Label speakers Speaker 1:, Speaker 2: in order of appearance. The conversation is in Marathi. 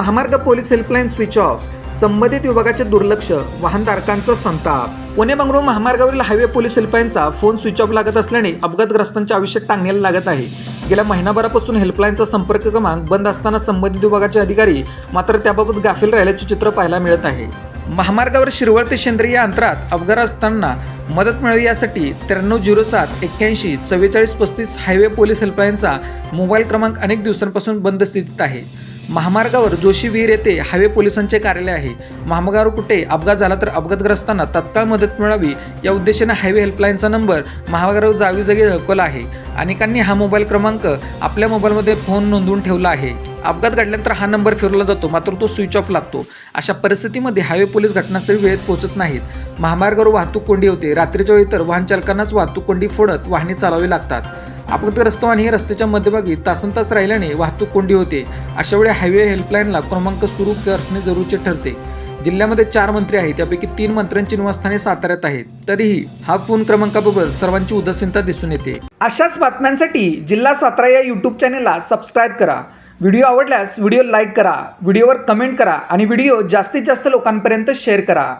Speaker 1: महामार्ग पोलीस हेल्पलाईन स्विच ऑफ संबंधित विभागाचे दुर्लक्ष वाहनधारकांचा संताप. पुणे बंगळुरू महामार्गावरील हायवे पोलीस हेल्पलाईनचा फोन स्विच ऑफ लागत असल्याने अपघातग्रस्तांचे आयुष्य टांगण्याला लागत आहे. गेल्या महिनाभरापासून हेल्पलाईनचा संपर्क क्रमांक बंद असताना संबंधित विभागाचे अधिकारी मात्र त्याबाबत गाफील राहिल्याचे चित्र पाहायला मिळत आहे. महामार्गावर शिरवळ ते शेंद्रे या अंतरात असताना मदत मिळावी यासाठी त्र्याण्णव झिरो सात एक्क्याऐंशी चव्वेचाळीस पस्तीस हायवे पोलीस हेल्पलाईनचा मोबाईल क्रमांक अनेक दिवसांपासून बंद स्थितीत आहे. महामार्गावर जोशी विहीर येथे हायवे पोलिसांचे कार्यालय आहे. महामार्गावर कुठे अपघात झाला तर अपघातग्रस्तांना तत्काळ मदत मिळावी या उद्देशाने हायवे हेल्पलाईनचा नंबर महामार्गावर जावीजागी दाखवला आहे. अनेकांनी हा मोबाईल क्रमांक आपल्या मोबाईलमध्ये फोन नोंदवून ठेवला आहे. अपघात घडल्यानंतर हा नंबर फिरवला जातो मात्र तो स्विच ऑफ लागतो. अशा परिस्थितीमध्ये हायवे पोलीस घटनास्थळी वेळेत पोहोचत नाहीत. महामार्गावर वाहतूक कोंडी होते. रात्रीच्या वेळी तर वाहन चालकांनाच वाहतूक कोंडी फोडत वाहने चालवावी लागतात. अपघातग्रस्त वाहने ही रस्त्याच्या मध्यभागी तासन तास राहिल्याने वाहतूक कोंडी होते. अशा वेळी हायवे हेल्पलाईनला क्रमांक सुरू करणे जरुरीचे ठरते. जिल्ह्यामध्ये चार मंत्री आहेत त्यापैकी तीन मंत्र्यांची निवासस्थाने साताऱ्यात आहेत. तरीही हा फोन क्रमांकाबरोबर सर्वांची उदासीनता दिसून येते. अशाच बातम्यांसाठी जिल्हा सातारा या यूट्यूब चॅनेलला सबस्क्राईब करा. व्हिडिओ आवडल्यास व्हिडिओ लाईक करा व्हिडिओवर कमेंट करा आणि व्हिडिओ जास्तीत जास्त लोकांपर्यंत शेअर करा.